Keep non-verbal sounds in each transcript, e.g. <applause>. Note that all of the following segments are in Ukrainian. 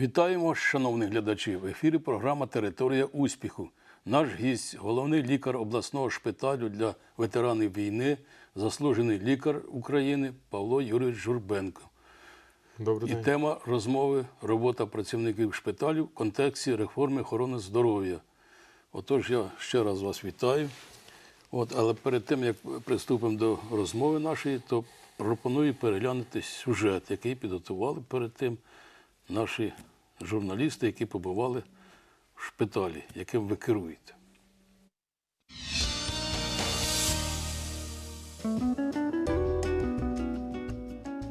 Вітаємо, шановні глядачі! В ефірі програма Територія успіху. Наш гість, головний лікар обласного шпиталю для ветеранів війни, заслужений лікар України Павло Юрійович Журбенко. Добрий І день. тема розмови робота працівників шпиталю в контексті реформи охорони здоров'я. Отож, я ще раз вас вітаю. От, але перед тим, як приступимо до розмови нашої, то пропоную переглянути сюжет, який підготували перед тим наші журналісти, які побували в шпиталі, яким ви керуєте.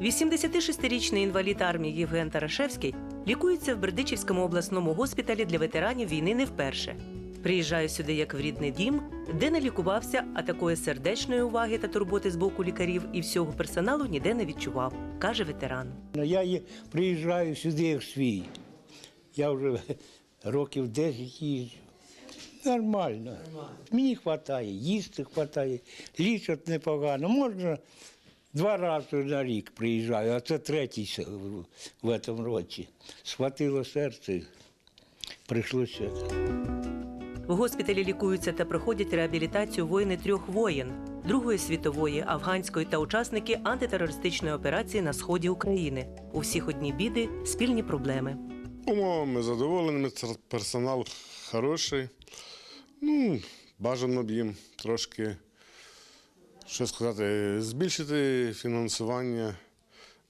– 86-річний інвалід армії Євген Тарашевський лікується в Бердичівському обласному госпіталі для ветеранів війни не вперше. Приїжджає сюди як в рідний дім, де не лікувався, а такої сердечної уваги та турботи з боку лікарів і всього персоналу ніде не відчував, каже ветеран. Я приїжджаю сюди як свій. Я вже <laughs> років 10 їжджу. Нормально. Мені вистачає, їсти вистачає, лічать непогано. Можна два рази на рік приїжджаю, а це третій в- цьому році. Схватило серце, прийшлося. В госпіталі лікуються та проходять реабілітацію воїни трьох воєн Другої світової, афганської та учасники антитерористичної операції на сході України. У всіх одні біди, спільні проблеми. Умовами задоволеними, персонал хороший. Ну, бажано б їм трошки, що сказати, збільшити фінансування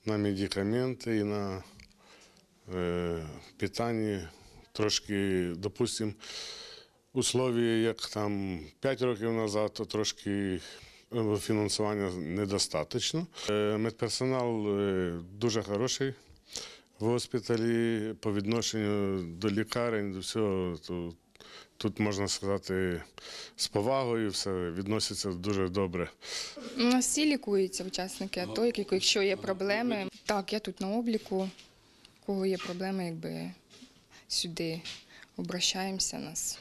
на медикаменти і на е, питання. Трошки, допустимо, условия, як там 5 років назад, то трошки е, фінансування недостатньо. Е, Медперсонал е, дуже хороший в госпіталі по відношенню до лікарень, до всього. То, тут можна сказати з повагою, все відноситься дуже добре. У нас всі лікуються учасники АТО, які- якщо є проблеми. Так, я тут на обліку. У кого є проблеми, якби сюди обращаємося, нас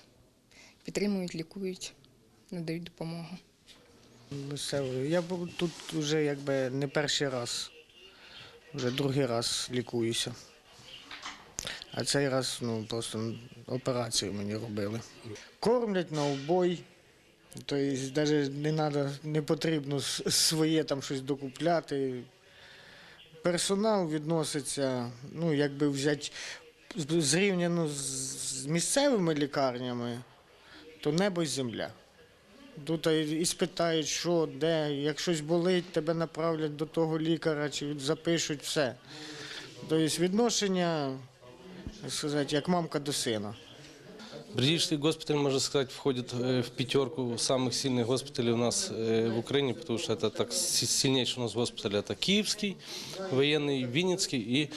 підтримують, лікують, надають допомогу. Я був тут вже якби не перший раз, вже другий раз лікуюся. А цей раз ну, просто операцію мені робили. Кормлять на обой. Тобто навіть не надо, не потрібно своє там щось докупляти. Персонал відноситься, ну, якби взяти зрівняно з місцевими лікарнями, то небо й земля Тут і і спитають, що, де, як щось болить, тебе направлять до того лікаря чи від- запишуть все. Тобто відношення, як сказати, як мамка до сина. Бердичевский госпиталь, можно сказать, входит э, в пятерку самых сильных госпиталей у нас э, в Украине, потому что это так си- сильнейший у нас госпиталь. Это Киевский, военный, Винницкий и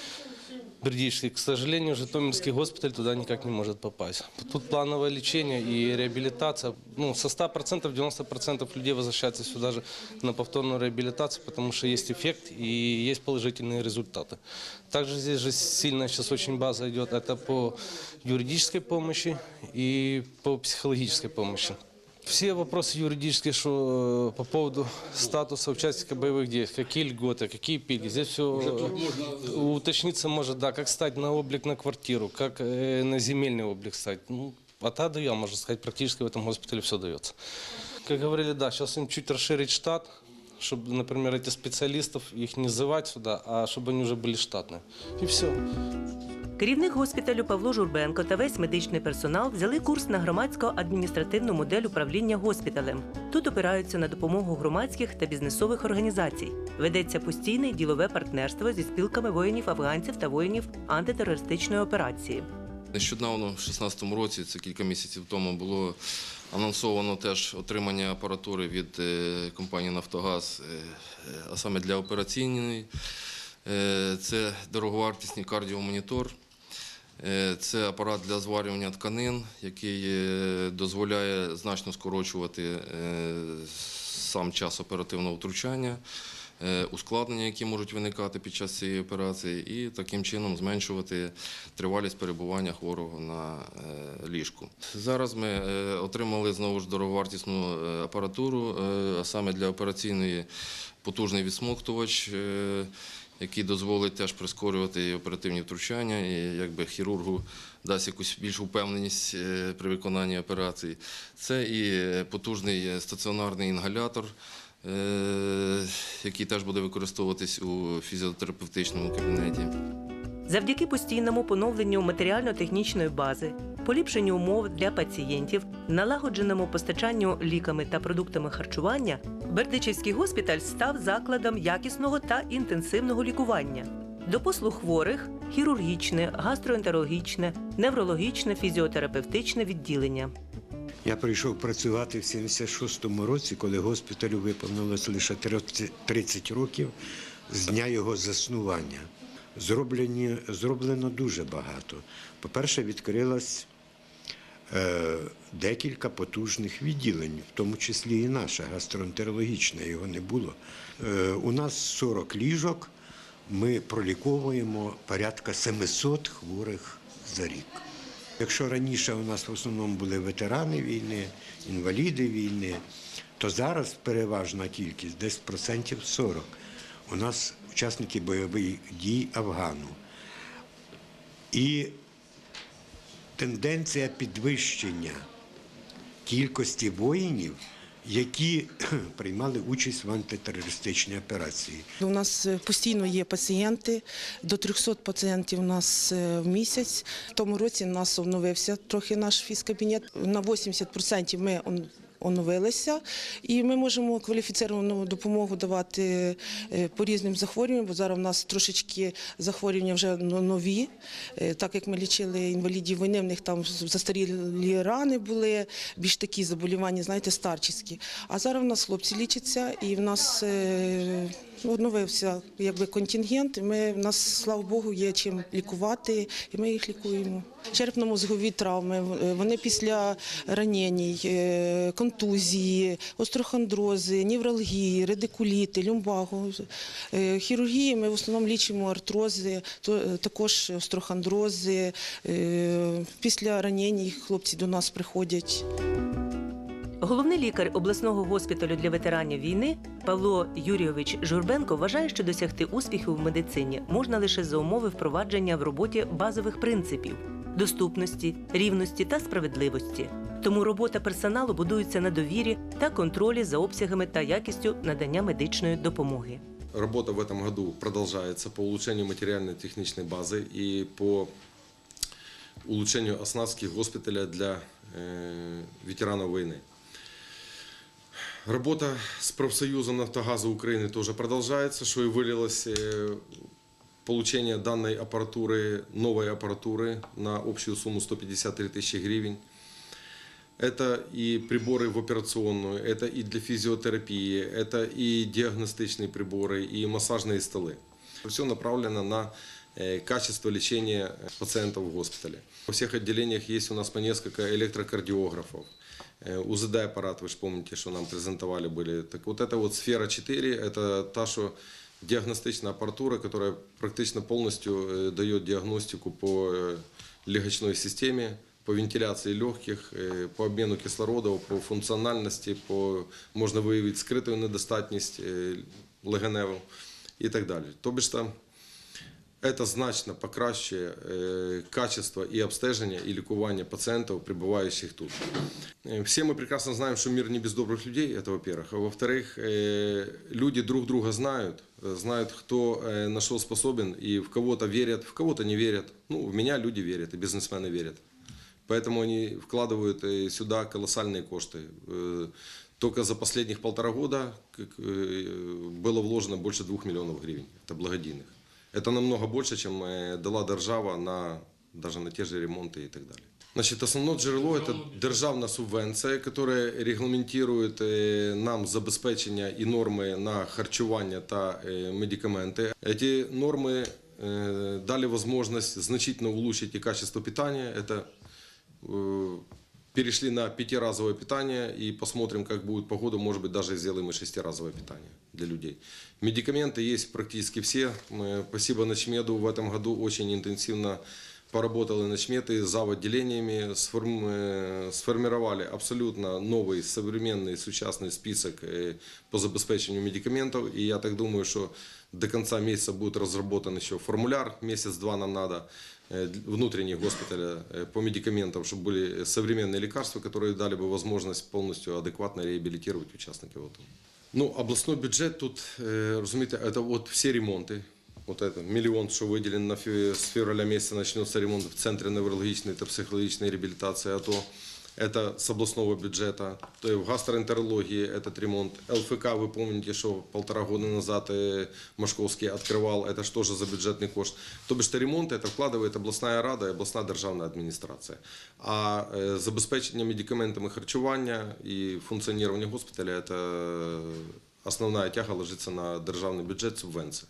Бердичевский. К сожалению, Житомирский госпиталь туда никак не может попасть. Тут плановое лечение и реабилитация. Ну, со 100% 90% людей возвращаются сюда же на повторную реабилитацию, потому что есть эффект и есть положительные результаты. Также здесь же сильная сейчас очень база идет. Это по юридической помощи и по психологической помощи. Все вопросы юридические, что э, по поводу статуса участника боевых действий, какие льготы, какие пильги, здесь все уточниться может, да, как стать на облик на квартиру, как э, на земельный облик стать. Ну, от А до Я, можно сказать, практически в этом госпитале все дается. Как говорили, да, сейчас им чуть расширить штат, чтобы, например, эти специалистов, их не звать сюда, а чтобы они уже были штатные. И все. Керівник госпіталю Павло Журбенко та весь медичний персонал взяли курс на громадсько-адміністративну модель управління госпіталем. Тут опираються на допомогу громадських та бізнесових організацій. Ведеться постійне ділове партнерство зі спілками воїнів афганців та воїнів антитерористичної операції. Нещодавно, в 2016 році, це кілька місяців тому, було анонсовано теж отримання апаратури від е, компанії Нафтогаз, е, е, а саме для операційної. Це дороговартісний кардіомонітор. Е, Це апарат для зварювання тканин, який е, дозволяє значно скорочувати е, сам час оперативного втручання, ускладнення, які можуть виникати під час цієї операції, і таким чином зменшувати тривалість перебування хворого на ліжку. Зараз ми отримали знову ж дороговартісну апаратуру, а саме для операційної потужний відсмоктувач. Який дозволить теж прискорювати оперативні втручання, і якби хірургу дасть якусь більшу впевненість е, при виконанні операції. Це і потужний стаціонарний інгалятор, е, який теж буде використовуватись у фізіотерапевтичному кабінеті. Завдяки постійному поновленню матеріально-технічної бази, поліпшенню умов для пацієнтів, налагодженому постачанню ліками та продуктами харчування, Бердичівський госпіталь став закладом якісного та інтенсивного лікування. До послуг хворих хірургічне, гастроентерологічне, неврологічне, фізіотерапевтичне відділення. Я прийшов працювати в 76-му році, коли госпіталю виповнилось лише 30 30 років з дня його заснування. Зроблені, зроблено дуже багато. По-перше, відкрилось е, декілька потужних відділень, в тому числі і наше гастроентерологічне, його не було. Е, у нас 40 ліжок, ми проліковуємо порядка 700 хворих за рік. Якщо раніше у нас в основному були ветерани війни, інваліди війни, то зараз переважна кількість, десь процентів 40. У нас учасники бойових дій Афгану. І тенденція підвищення кількості воїнів, які <clears throat> приймали участь в антитерористичній операції. У нас е, постійно є пацієнти, до 300 пацієнтів у нас е, в місяць. В тому році у нас оновився трохи наш фізкабінет. На 80% ми оновилися, і ми можемо кваліфіціровану допомогу давати е, по різним захворюванням, бо зараз у нас трошечки захворювання вже нові. Е, Так як ми лічили інвалідів війни, в них там застарілі рани були, більш такі заболівання, знаєте, старчі. А зараз у нас хлопці лічаться, і в нас оновився якби контингент. Ми в нас, слава Богу, є чим лікувати, і ми їх лікуємо. Черепно-мозгові травми, е, вони після ранень, е, контузії, острохондрози, невралгії, радикуліти, люмбагу. Е, Хірургії ми в основному лічимо артрози, е, також острохондрози. Після ранень хлопці до нас приходять. Головний лікар обласного госпіталю для ветеранів війни Павло Юрійович Журбенко вважає, що досягти успіху в медицині можна лише за умови впровадження в роботі базових принципів доступності, рівності та справедливості. Тому робота персоналу будується на довірі та контролі за обсягами та якістю надання медичної допомоги. Работа в этом году продолжается по улучшению материально-техничной базы и по улучшению оснастки госпиталя для э, ветеранов войны. Работа с профсоюзом «Нафтогаза Украины» тоже продолжается, что и вылилось э, получение данной аппаратуры, новой аппаратуры на общую сумму 153 тысячи гривен. Это и приборы в операционную, это и для физиотерапии, это и диагностичные приборы, и массажные столы. Все направлено на э, качество лечения пациентов в госпитале. Во всех отделениях есть у нас по несколько электрокардиографов. Э, УЗД-аппарат, вы же помните, что нам презентовали были. Так вот эта вот сфера 4, это та, что диагностичная аппаратура, которая практически полностью э, дает диагностику по э, легочной системе, по вентиляции легких, э, по обмену кислорода, по функциональности, по, можно выявить скрытую недостатність э, легеневу и так далее. То бишь там это значно покращує е, качество і обстеження, і лікування пацієнтів, прибувающих тут. Е, Все мы прекрасно знаем, что мир не без добрых людей, это во-первых. А во-вторых, э, люди друг друга знают, э, знают, кто э, на что способен, и в кого-то верят, в кого-то не верят. Ну, в меня люди верят, и бизнесмены верят. Поэтому они вкладывают э, сюда колоссальные кошты. Э, Только за последних полтора года как, э, было вложено больше двух миллионов гривен. Это благодійных. Это намного больше, чем э, дала держава на, даже на те же ремонты и так далее. Значит, основное джерело – это державна субвенція, яка регламентує е, нам забезпечення і норми на харчування та е, медикаменти. Ці норми е, дали можливість значительно улучшить и качество питания. Это э, перешли на пятиразовое питание и посмотрим, как будет погода. Может быть, даже сделаем и шестиразовое питание для людей. Медикаменты есть практически все. Мы, Спасибо Ночмеду в этом году очень интенсивно поработали начметы за отделениями, сформ- э, сформировали абсолютно новый, современный, сучасный список э, по забеспечению медикаментов. И я так думаю, что до конца месяца будет разработан еще формуляр, месяц-два нам надо, э, д- внутренних госпиталя э, по медикаментам, чтобы были современные лекарства, которые дали бы возможность полностью адекватно реабилитировать участников. АТО. Ну, областной бюджет тут, э, розумієте, это вот все ремонты. Вот это миллион, что выделен на фе- с февраля месяца начнется ремонт в Центре неврологичной и психологической реабилитации АТО. Это с областного бюджета. То есть в гастроэнтерологии этот ремонт. ЛФК, вы помните, что полтора года назад э, Машковский открывал. Это что же за бюджетный кошт? То бишь, что ремонт это вкладывает областная рада и областная державная администрация. А э, забезпечення медикаментами харчування і функціонування госпіталя это э, основная тяга ложиться на державний бюджет субвенції.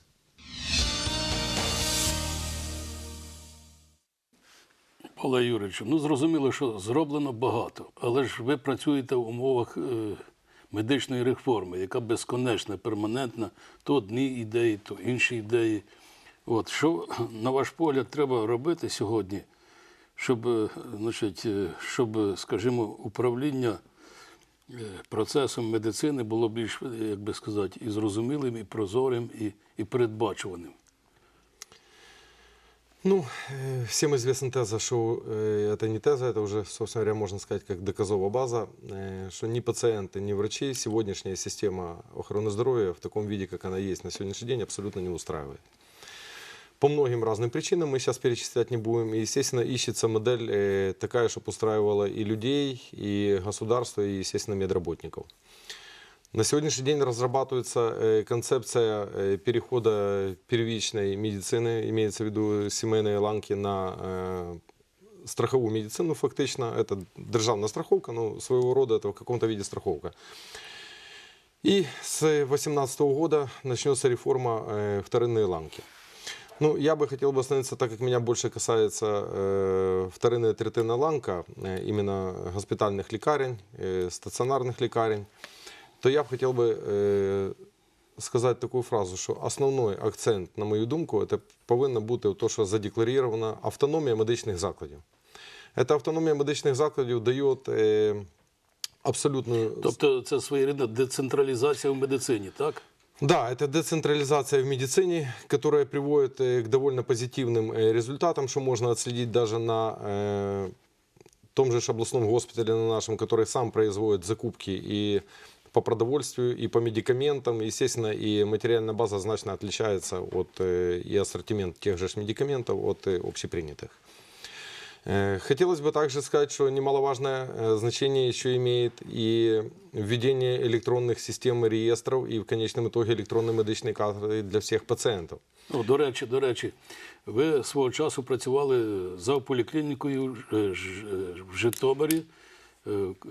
Павло Юрійовичу, ну зрозуміло, що зроблено багато, але ж ви працюєте в умовах е, медичної реформи, яка безконечна, перманентна, то одні ідеї, то інші ідеї. От що, на ваш погляд, треба робити сьогодні, щоб, е, значить, е, щоб, скажімо, управління процесом медицини було більш, як би сказати, і зрозумілим, і прозорим, і, і передбачуваним. Ну, э, всем известна теза, что э, это не теза, это уже, собственно говоря, можно сказать, как доказова база, э, что ни пациенты, ни врачи сегодняшняя система охраны здоровья в таком виде, как она есть на сегодняшний день, абсолютно не устраивает. По многим разным причинам мы сейчас перечислять не будем. И, естественно, ищется модель э, такая, чтобы устраивала и людей, и государство, и, естественно, медработников. На сегодняшний день разрабатывается э, концепция э, перехода первичной медицины, имеется в виду семейные ланки на э, страховую медицину фактично. Это державная страховка, но своего рода это в каком-то виде страховка. И с 2018 года начнется реформа э, вторинной ланки. Ну, я бы хотел бы остановиться, так как меня больше касается э, вторинная третинная ланка, э, именно госпитальных лекарень, э, стационарных лекарень, то я б хотів би е, сказати таку фразу, що основний акцент, на мою думку, це повинно бути те, що задекларована автономія медичних закладів. Ця автономія медичних закладів дає е, абсолютну Тобто це своєрідна децентралізація в медицині, так? Да, это децентрализация в медицине, которая приводит э, к довольно позитивным э, результатам, что можно отследить даже на э, том же ж областном госпитале на нашем, который сам производит закупки и по продовольствию, и по медикаментам. Естественно, и материальная база значно отличается от, э, и ассортимент тех же ж медикаментов от э, общепринятых. Э, Хотелось бы также сказать, что немаловажное э, значение еще имеет и введение электронных систем и реестров и в конечном итоге электронной медичной карты для всех пациентов. Ну, до речі, до речі, ви свого часу працювали за поліклінікою е, Ж- е, в Житомирі, е, к-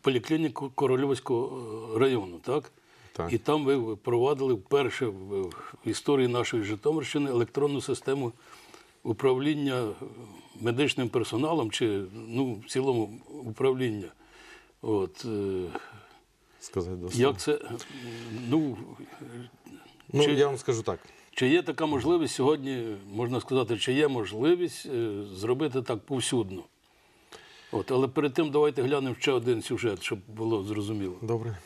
поліклініку Корольовського е, району, так? Так. І там ви впровадили вперше в історії нашої Житомирщини електронну систему управління медичним персоналом чи ну, в цілому управління. От, е, як це, ну, Ну, чи- я вам скажу так. Чи є така можливість сьогодні, можна сказати, чи є можливість е, зробити так повсюдно? От, але перед тим давайте глянемо ще один сюжет, щоб було зрозуміло. Добре.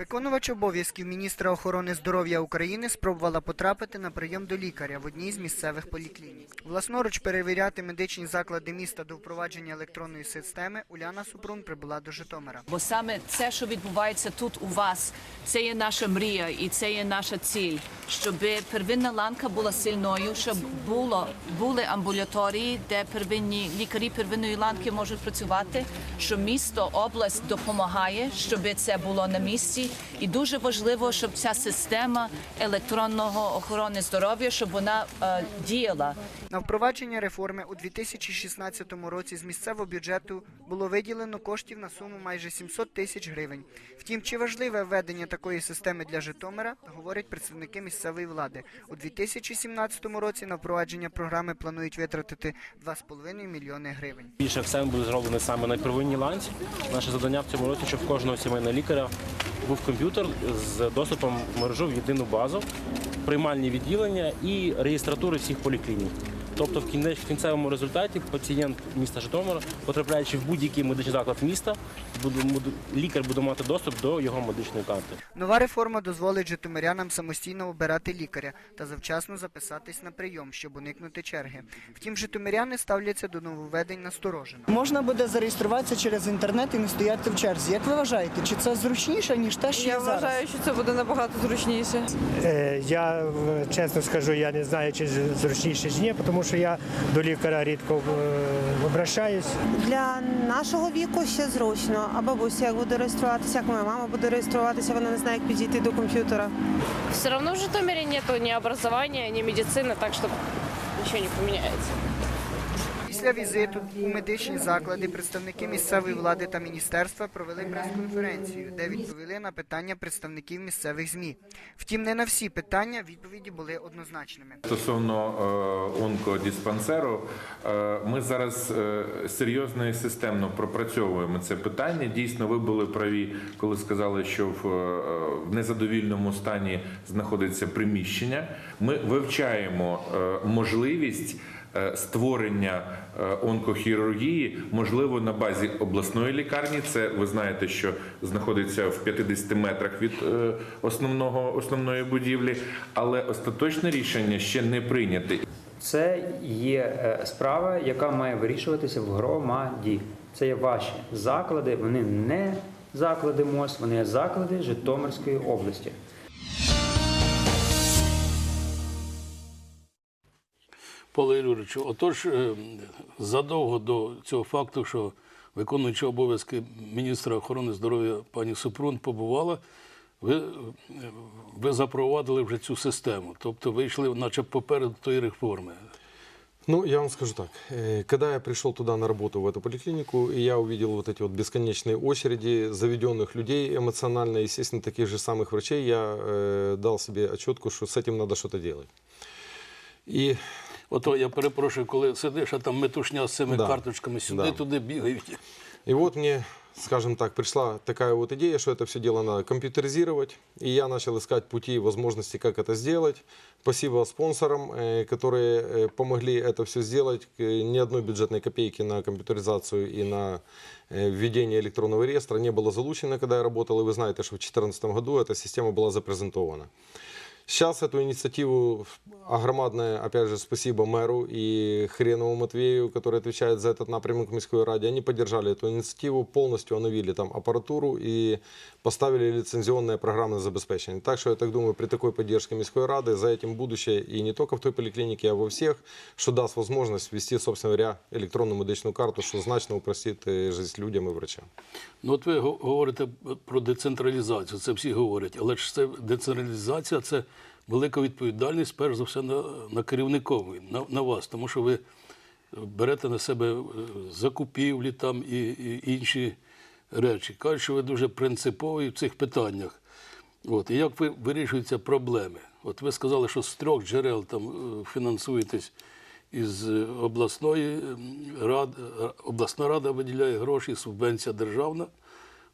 Виконувач обов'язків міністра охорони здоров'я України спробувала потрапити на прийом до лікаря в одній з місцевих поліклінік. Власноруч перевіряти медичні заклади міста до впровадження електронної системи Уляна Супрун прибула до Житомира. Бо саме це, що відбувається тут у вас, це є наша мрія і це є наша ціль, щоб первинна ланка була сильною, щоб було були амбулаторії, де первинні лікарі первинної ланки можуть працювати. Що місто, область допомагає, щоб це було на місці. І дуже важливо, щоб ця система електронного охорони здоров'я, щоб вона е, діяла. На впровадження реформи у 2016 році з місцевого бюджету було виділено коштів на суму майже 700 тисяч гривень. Втім, чи важливе введення такої системи для Житомира, говорять представники місцевої влади. У 2017 році на впровадження програми планують витратити 2,5 мільйони гривень. Більше акцент буде зроблений саме на первинній ланці. Наше завдання в цьому році, щоб в кожного сімейного лікаря був комп'ютер з доступом в мережу в єдину базу, приймальні відділення і реєстратури всіх поліклінік. Тобто в кінець- в кінцевому результаті пацієнт міста Житомира, потрапляючи в будь-який медичний заклад міста, буде- буде- лікар буде мати доступ до його медичної карти. Нова реформа дозволить житомирянам самостійно обирати лікаря та завчасно записатись на прийом, щоб уникнути черги. Втім, житомиряни ставляться до нововведень насторожено. Можна буде зареєструватися через інтернет і не стояти в черзі. Як ви вважаєте, чи це зручніше, ніж те, що Я є зараз? вважаю, що це буде набагато зручніше. Е, Я чесно скажу, я не знаю, чи зручніше чи ні, тому що я до лікаря рідко е, обращаюсь. Для нашого віку ще зручно. А бабуся як буде реєструватися, як моя мама буде реєструватися, вона не знає, як підійти до комп'ютера. Все одно в Житомирі нету ні образування, ні медицини, так що нічого не поменяется. Після візиту у медичні заклади представники місцевої влади та міністерства провели прес-конференцію, де відповіли на питання представників місцевих ЗМІ. Втім, не на всі питання відповіді були однозначними. Стосовно е, онкодиспансеру, е, ми зараз е, серйозно і системно пропрацьовуємо це питання. Дійсно, ви були праві, коли сказали, що в, незадовільному стані знаходиться приміщення. Ми вивчаємо можливість. Е, Створення е, онкохірургії можливо на базі обласної лікарні. Це ви знаєте, що знаходиться в 50 метрах від е, основного основної будівлі, але остаточне рішення ще не прийняте. Це є справа, яка має вирішуватися в громаді. Це є ваші заклади, вони не заклади МОЗ, вони є заклади Житомирської області. Павло Юрійовичу, отож, е, задовго до цього факту, що виконуючи обов'язки міністра охорони здоров'я пані Супрун побувала, ви, е, ви запровадили вже цю систему. Тобто ви йшли, наче попереду тої реформи. Ну, я вам скажу так. Э, Когда я пришел туда на работу, в эту поликлинику, и я увидел вот эти вот бесконечные очереди заведенных людей эмоционально, естественно, таких же самых врачей, я э, дал себе отчетку, что с этим надо что-то делать. И Ото я перепрошую, коли сидиш, а там метушня з цими Да, карточками да. сюди-туди бігають. И вот мне, скажем так, пришла такая вот идея, что это все дело надо компьютеризировать. И я начал искать пути, возможности, как это сделать. Спасибо спонсорам, э, которые э, помогли это все сделать. Э, Ни одной бюджетной копейки на компьютеризацию и на э, введение электронного реестра не было залучено, когда я работал. И вы знаете, что в 2014 году эта система была запрезентована. Сейчас эту инициативу огромадное, опять же, спасибо мэру и Хренову Матвею, который отвечает за этот напрямок в Мирской Раде. Они поддержали эту инициативу, полностью обновили там аппаратуру и поставили лицензионное программное забеспечение. Так что я так думаю, при такой поддержке Мирской Рады за этим будущее и не только в той поликлинике, а во всех, что даст возможность ввести, собственно говоря, электронную медичную карту, что значно упростит э, жизнь людям и врачам. Ну, от ви го- говорите про децентралізацію, це всі говорять, але ж це децентралізація це велика відповідальність, перш за все, на, на керівникові, на, на вас, тому що ви берете на себе е, закупівлі там і, і інші речі. Кажуть, що ви дуже принципові в цих питаннях. От, і як ви вирішуєте проблеми? От ви сказали, що з трьох джерел там е, фінансуєтесь із е, обласної ради, обласна рада виділяє гроші, субвенція державна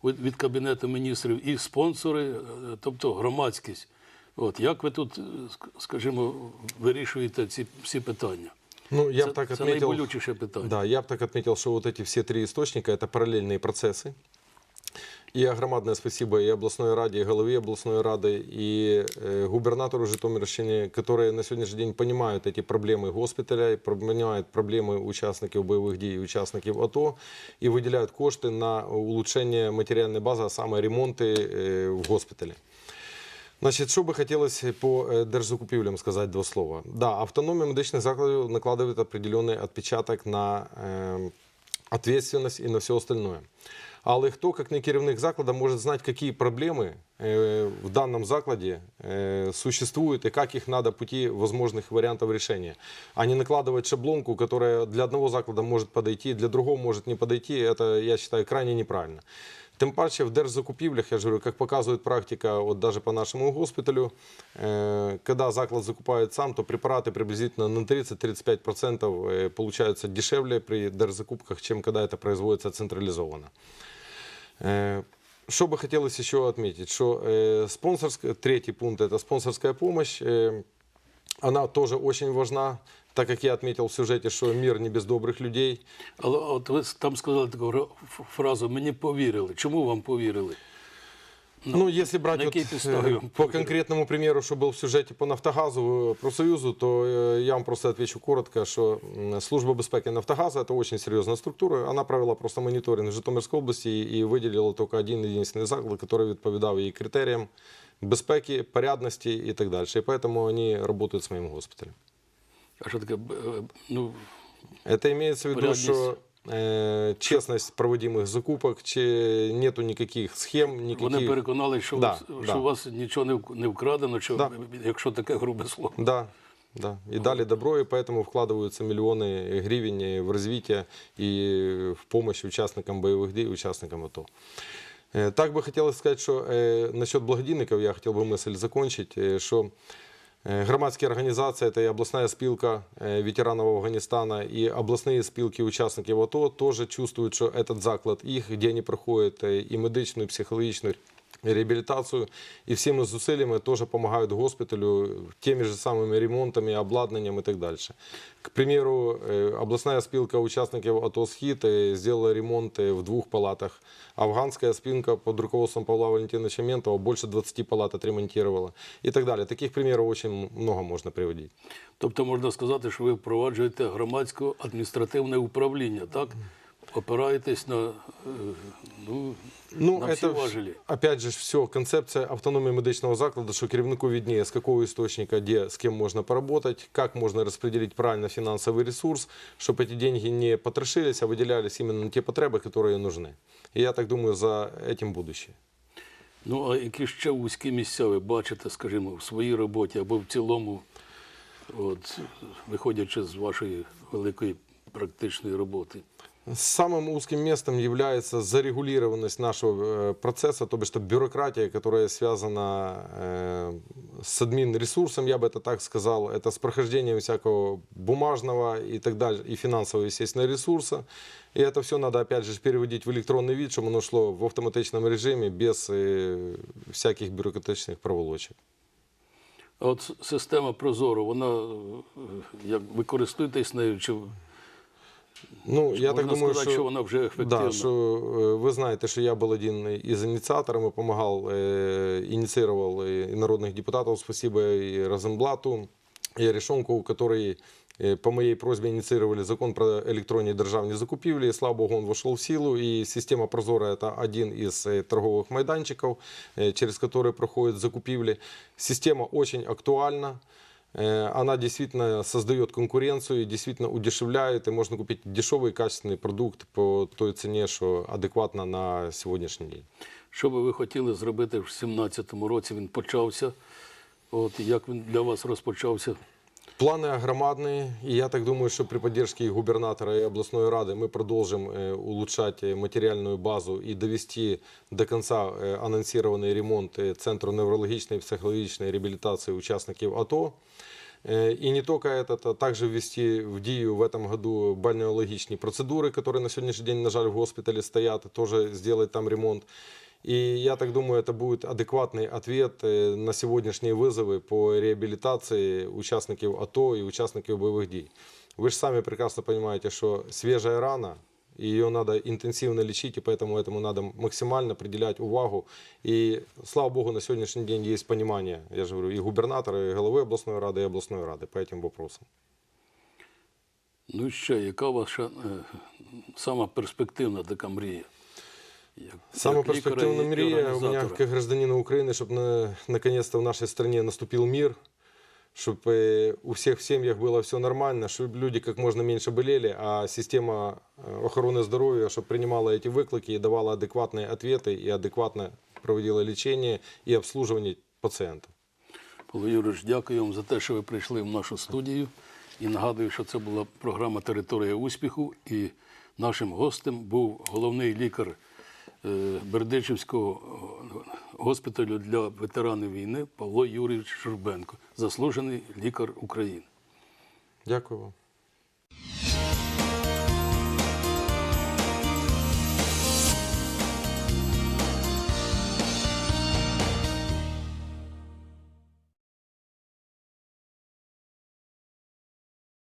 від, Кабінету міністрів і спонсори, тобто громадськість. От, як ви тут, е, ск- скажімо, вирішуєте ці всі питання? Ну, я це, бы так це отметил, найболючіше питання. Да, я бы так отметил, что вот эти все три источника – это параллельные процессы. И огромадное спасибо и областной раде, и голове областной рады, и э, губернатору Житомирщины, которые на сегодняшний день понимают эти проблемы госпиталя, и понимают проблемы участников боевых дій, участников АТО, и выделяют кошты на улучшение материальной базы, а самое ремонты э, в госпитале. Значить, що би хотілося по е, держзакупівлям сказати два слова. Да, автономія медичних закладів накладає определенний відпечаток на е, ответственность і на все остальное. Але хто, як не керівник закладу, може знати, які проблеми в даному закладі е, существуют и как их надо пути возможных вариантов решения. А не накладывать шаблонку, которая для одного заклада может подойти, для другого может не подойти. Это, я считаю, крайне неправильно. Тим паче в держзакупівлях, я ж говорю, як показує практика, от даже по нашому госпіталю, э, когда заклад закупает сам, то препараты приблизительно на 30-35% э, получаются дешевле при держзакупках, чем когда это производится централизованно. Э, Что бы хотелось еще отметить, что э, спонсорская, третий пункт это спонсорская помощь, э, она тоже очень важна, так как я отметил в сюжете, что мир не без добрых людей. Але от ви там сказали таку гра- ф- фразу Мені повірили. Чому вам повірили? Ну, если брать на вот, какие підстави э, вам по повірили? конкретному примеру, что был в сюжете по Нафтогазу, э, профсоюзу, то э, я вам просто отвечу коротко, что м, служба безпеки Нафтогаза это очень серьезная структура. Она провела просто мониторинг в Житомирской области и, и выделила только один единственный заклад, который відповідав и критериям безпеки, порядности и так дальше. И поэтому они работают с моим госпиталем. А що таке? б- е, Ну, Это имеется в виду, Порядность. что э, честность проводимых закупок, че нету никаких схем, никаких... вони переконали, що, Да, у вас- да. що у вас нічого не вк- не вкрадено, що, якщо таке грубе слово. Да, да. И дали добро, и поэтому вкладываются миллионы гривен и в развитие и в помощь участникам боевых действий, участникам АТО. Э, Так бы хотелось сказать, что э, насчет благодійників я хотел бы мысль закончить, э, что э, громадские организации, это и областная спилка э, ветеранов Афганистана, и областные спилки участників АТО тоже чувствуют, что этот заклад их, где они проходят э, и медичную, и психологічну реабилитацию. И всеми зусилиями тоже помогают госпиталю теми же самыми ремонтами, обладнанием и так дальше. К примеру, э, областная спилка участников АТО «Схит» э, сделала ремонты в двух палатах. Афганская спинка под руководством Павла Валентиновича Ментова больше 20 палат отремонтировала. И так далее. Таких примеров очень много можно приводить. Тобто можна сказати, що ви впроваджуєте громадське адміністративне управління, так? Опираєтесь на, е, ну, Ну, на всі это, важелі. опять же, все, концепция автономии медичного закладу, что керівнику виднее, с какого источника, где, с кем можно поработать, как можно распределить правильно финансовый ресурс, чтобы эти деньги не потрошились, а выделялись именно на те потребы, которые нужны. И я так думаю, за этим будущее. Ну, а які ще вузькі місця ви бачите, скажімо, в своїй роботі або в цілому, от, виходячи з вашої великої практичної роботи? Самым узким местом является зарегулированность нашего э, процесса, то бишь это бюрократия, которая связана э, с админ-ресурсом, я бы это так сказал, это с прохождением всякого бумажного и так далее, и финансового, естественно, ресурса. И это все надо, опять же, переводить в электронный вид, чтобы оно шло в автоматичном режиме, без э, всяких бюрократичных проволочек. А от с- система Прозоро, вона е, як ви користуєтесь нею? Чи Ну, Чи я можна так думаю, сказати, що, що вона вже ефективна? Да, що е, ви знаєте, що я був один із ініціаторів, і допомагав, е, ініціював і народних депутатів, спасибо і Розенблату, і Решонкову, які е, по моей просьбе инициировали закон про электронные державные закупівлі. И, слава богу, он вошел в силу. И система Прозора – это один из э, торговых майданчиков, э, через который проходят закупівлі. Система очень актуальна. Э, Она действительно создает конкуренцию, и действительно удешевляет, и можно купить дешевый качественный продукт по той цене, что адекватно на сегодняшний день. що би ви хотіли зробити в 2017 році? Він почався. От як він для вас розпочався? Планы громадные, и я так думаю, что при поддержке и губернатора, и областной рады мы продолжим э, улучшать э, материальную базу и довести до конца э, анонсированный ремонт э, Центру неврологичной и психологической реабилитации участников АТО. Э, И не только это, а также ввести в дію в этом году бальнеологичные процедуры, которые на сегодняшний день, на жаль, в госпитале стоят, тоже сделать там ремонт. И я так думаю, это будет адекватный ответ э, на сегодняшние вызовы по реабилитации участников АТО и участников боевых дій. Вы же сами прекрасно понимаете, что свежая рана, и ее надо интенсивно лечить, и поэтому этому надо максимально приділять увагу. И, слава богу, на сегодняшний день есть понимание, я же говорю, и губернатора, и головы областной рады, и областной рады по этим вопросам. Ну і ще, яка ваша е, сама перспективна така мрія? Як, Самая як лікаря перспективная і мрия у меня, організатора? как гражданина Украины, чтобы на, наконец-то в нашей стране наступил мир, чтобы у всех в семьях было все нормально, чтобы люди как можно меньше болели, а система э, охраны здоровья, чтобы принимала эти выклики и давала адекватные ответы и адекватно проводила лечение и обслуживание пациентов. Павло Юрійович, дякую вам за те, що ви прийшли в нашу студію. І нагадую, що це була програма Територія успіху. І нашим гостем був головний лікар е, Бердичівського е, госпіталю для ветеранів війни Павло Юрійович Журбенко, заслужений лікар України. Дякую вам.